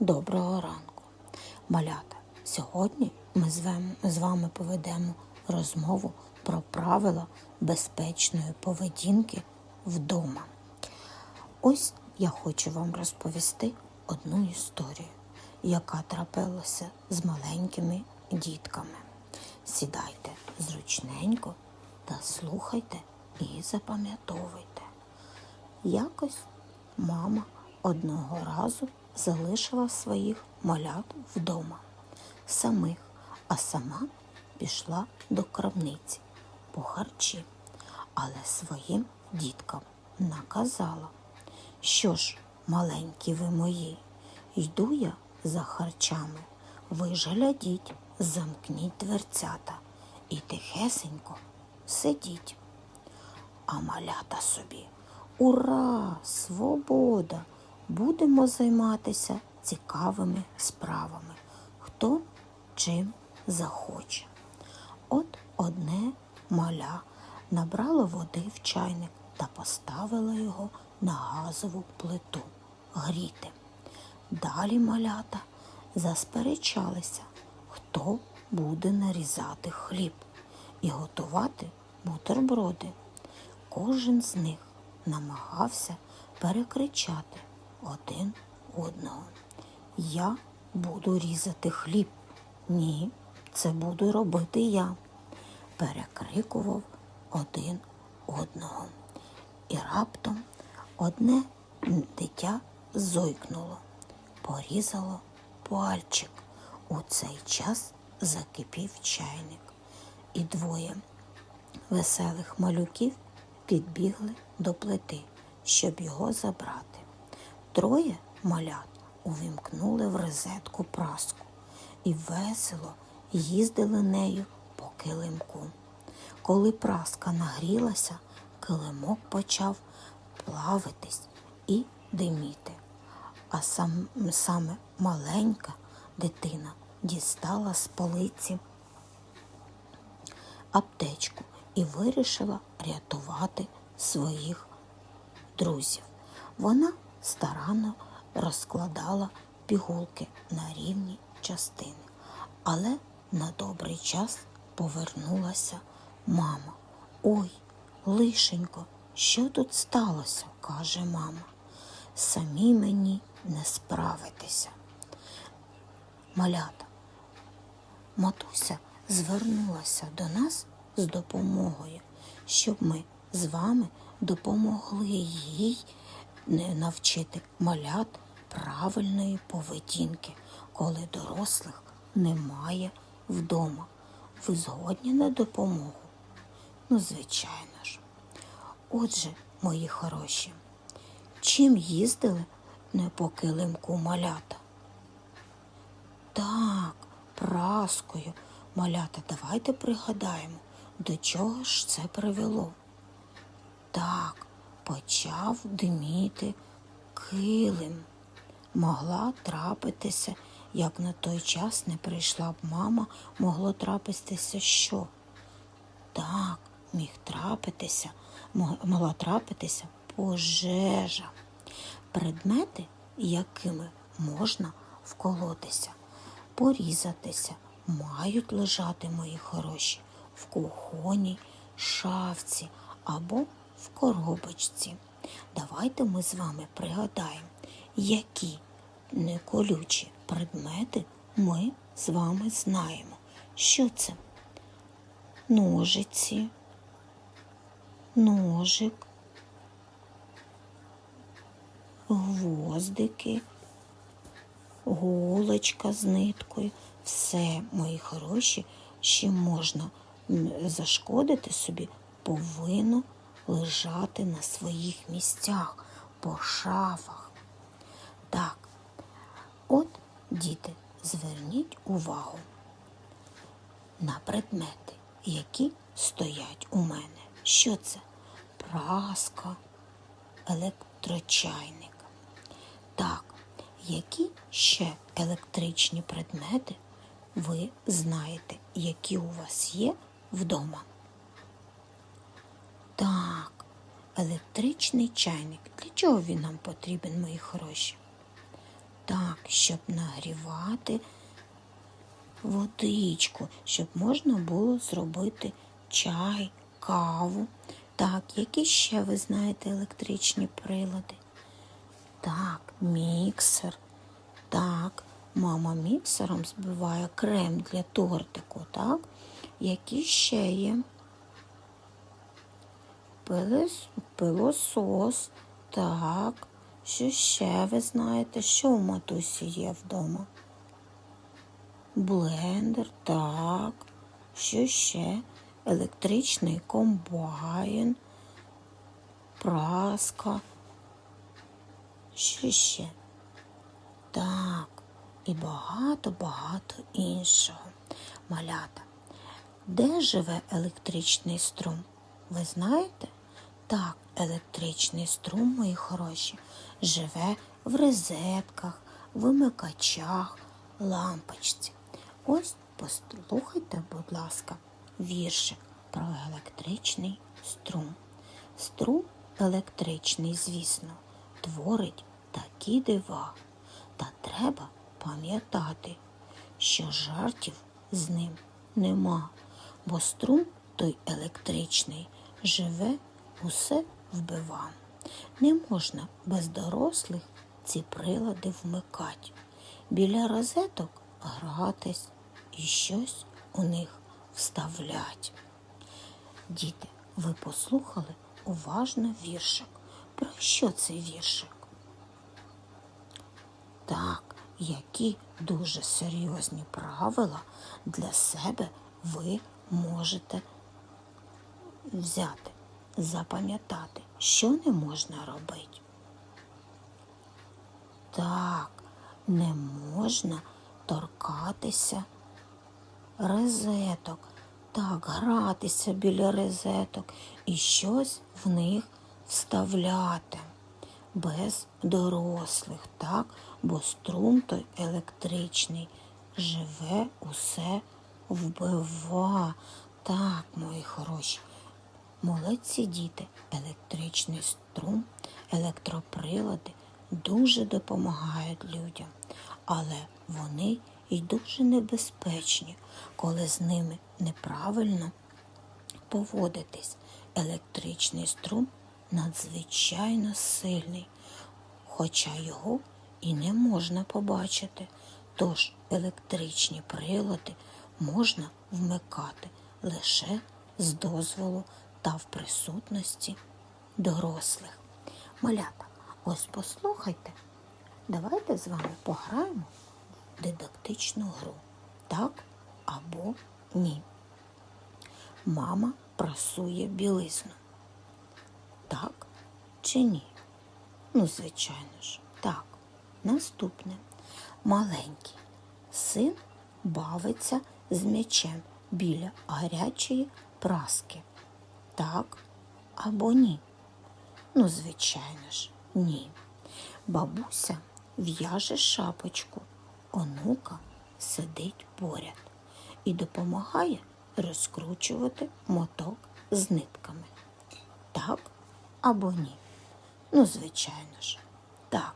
Доброго ранку. Малята, сьогодні ми з вами, поведемо розмову про правила безпечної поведінки вдома. Ось я хочу вам розповісти одну історію, яка трапилася з маленькими дітками. Сідайте зручненько та слухайте і запам'ятовуйте. Якось мама одного разу залишила своїх малят вдома самих, а сама пішла до крамниці по харчі, але своїм діткам наказала, що ж, маленькі ви мої, йду я за харчами, ви ж глядіть, замкніть дверцята і тихесенько сидіть. А малята собі. Ура! Свобода! Будемо займатися цікавими справами. Хто чим захоче. От одне маля набрало води в чайник та поставило його на газову плиту гріти. Далі малята засперечалися, хто буде нарізати хліб і готувати бутерброди. Кожен з них намагався перекричати один одного. Я буду різати хліб. Ні, це буду робити я. Перекрикував один одного. І раптом одне дитя зойкнуло, порізало пальчик. У цей час закипів чайник, і двоє веселих малюків підбігли до плити, щоб його забрати. Троє малят увімкнули в розетку праску і весело їздили нею по килимку. Коли праска нагрілася, килимок почав плавитись і диміти. А сам, саме маленька дитина дістала з полиці аптечку і вирішила рятувати своїх друзів. Вона старанно розкладала пігулки на рівні частини, але на добрий час повернулася мама. Ой, лишенько, що тут сталося? каже мама. Самі мені не справитися. Малята, матуся звернулася до нас з допомогою, щоб ми з вами допомогли їй не навчити малят правильної поведінки, коли дорослих немає вдома. Ви згодні на допомогу? Ну, звичайно ж. Отже, мої хороші, чим їздили не по килимку малята? Так, праскою. Малята, давайте пригадаємо, до чого ж це привело. Почав диміти килим. Могла трапитися, як на той час не прийшла б мама, могло трапитися що? Так, міг трапитися, могла трапитися пожежа. Предмети, якими можна вколотися, порізатися, мають лежати мої хороші в кухонній шафці або в коробочці. Давайте ми з вами пригадаємо, які неколючі предмети ми з вами знаємо. Що це? Ножиці, ножик, гвоздики, голочка з ниткою. Все, мої хороші, що можна зашкодити собі, повинно лежати на своїх місцях, по шафах. Так, от, діти, зверніть увагу на предмети, які стоять у мене. Що це? Праска, електрочайник. Так, які ще електричні предмети ви знаєте, які у вас є вдома? Так, електричний чайник. Для чого він нам потрібен, мої хороші? Так, щоб нагрівати водичку, щоб можна було зробити чай, каву. Так, які ще ви знаєте електричні прилади? Так, міксер. Так, мама міксером збиває крем для тортику, так? Які ще є? Пилосос. Так. Що ще ви знаєте? Що у матусі є вдома? Блендер, так. Що ще? Електричний комбайн, праска. Що ще? Так, і багато-багато іншого. Малята. Де живе електричний струм? Ви знаєте? Так, електричний струм, мої хороші, живе в розетках, вимикачах, лампочці. Ось послухайте, будь ласка, віршик про електричний струм. Струм електричний, звісно, творить такі дива. Та треба пам'ятати, що жартів з ним нема, бо струм той електричний живе, усе вбива. Не можна без дорослих ці прилади вмикать, біля розеток гратись і щось у них вставлять. Діти, ви послухали уважно віршик. Про що цей віршик? Так, які дуже серйозні правила для себе ви можете взяти, запам'ятати, що не можна робити. Так, не можна торкатися розеток. Так, гратися біля розеток і щось в них вставляти без дорослих, так, бо струм той електричний живе усе вбива. Так, мої хороші. Молодці діти, електричний струм, електроприлади дуже допомагають людям, але вони й дуже небезпечні, коли з ними неправильно поводитись. Електричний струм надзвичайно сильний, хоча його і не можна побачити. Тож електричні прилади можна вмикати лише з дозволу та в присутності дорослих. Малята, ось послухайте, давайте з вами пограємо в дидактичну гру. Так або ні. Мама прасує білизну. Так чи ні? Ну, звичайно ж, так. Наступне. Маленький син бавиться з м'ячем біля гарячої праски. Так або ні? Ну, звичайно ж, ні. Бабуся в'яже шапочку, онука сидить поряд і допомагає розкручувати моток з нитками. Так або ні? Ну, звичайно ж, так.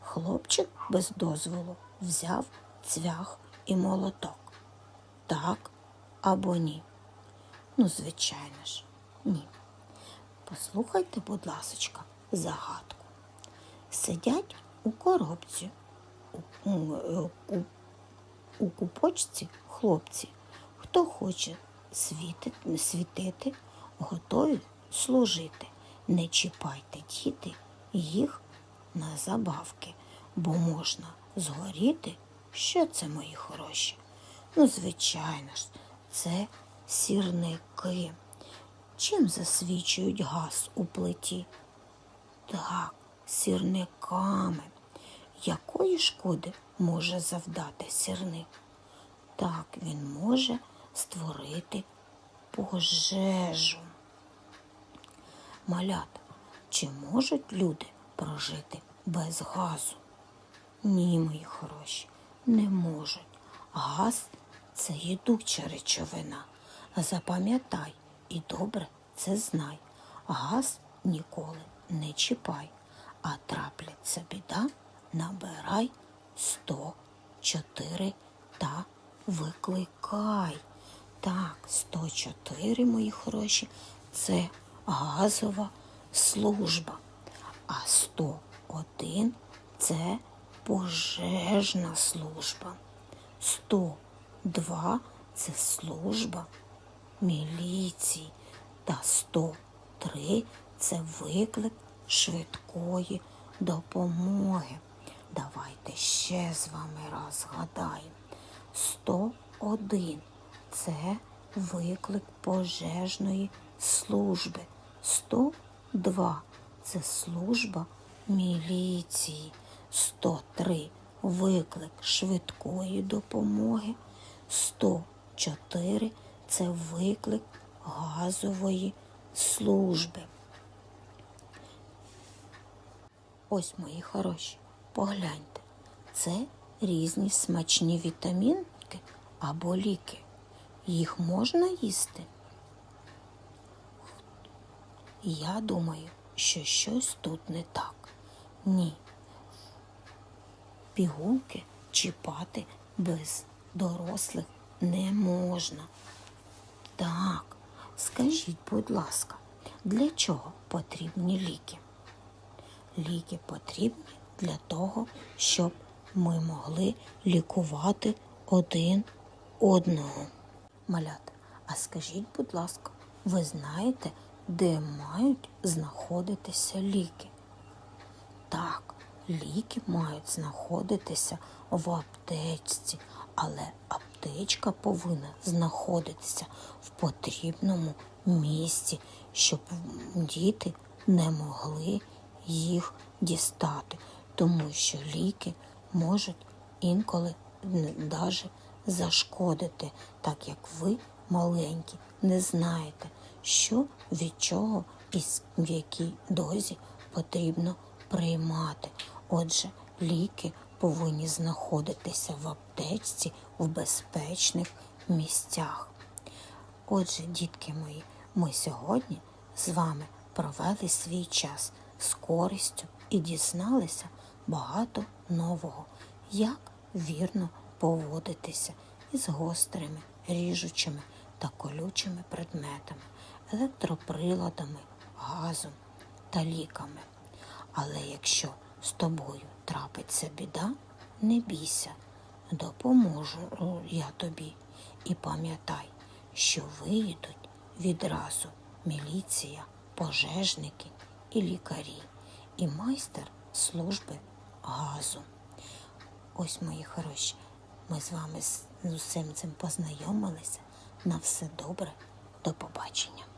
Хлопчик без дозволу взяв цвях і молоток. Так або ні? Ну, звичайно ж, ні. Послухайте, будь ласочка, загадку. Сидять у коробці, у, у, у, купочці хлопці. Хто хоче світити, світити, готові служити. Не чіпайте, діти, їх на забавки, бо можна згоріти. Що це, мої хороші? Ну, звичайно ж, це сірники. Чим засвічують газ у плиті? Так, сірниками. Якої шкоди може завдати сірник? Так, він може створити пожежу. Малята, чи можуть люди прожити без газу? Ні, мої хороші, не можуть. Газ це їдуча речовина. Запам'ятай і добре це знай. Газ ніколи не чіпай, а трапляться біда, набирай 104 та викликай. Так, 104, мої хороші, це газова служба. А 101 це пожежна служба. 102 це служба міліції. Та 103 це виклик швидкої допомоги. Давайте ще з вами раз згадаємо. 101 це виклик пожежної служби. 102 це служба міліції. 103 виклик швидкої допомоги. 104 це виклик газової служби. Ось, мої хороші, погляньте, це різні смачні вітамінки або ліки. Їх можна їсти? Я думаю, що щось тут не так. Ні. Пігулки чіпати без дорослих не можна. Так, скажіть, будь ласка, для чого потрібні ліки? Ліки потрібні для того, щоб ми могли лікувати один одного. Малята, а скажіть, будь ласка, ви знаєте, де мають знаходитися ліки? Так, ліки мають знаходитися в аптечці, але аптечка повинна знаходитися в потрібному місці, щоб діти не могли їх дістати, тому що ліки можуть інколи навіть зашкодити, так як ви маленькі не знаєте, що від чого і в якій дозі потрібно приймати. Отже, ліки повинні знаходитися в аптечці в безпечних місцях. Отже, дітки мої, ми сьогодні з вами провели свій час з користю і дізналися багато нового, як вірно поводитися із гострими, ріжучими та колючими предметами, електроприладами, газом та ліками. Але якщо з тобою трапиться біда, не бійся, допоможу я тобі. І пам'ятай, що виїдуть відразу міліція, пожежники і лікарі, і майстер служби газу. Ось, мої хороші, ми з вами з усім цим познайомилися. На все добре, до побачення.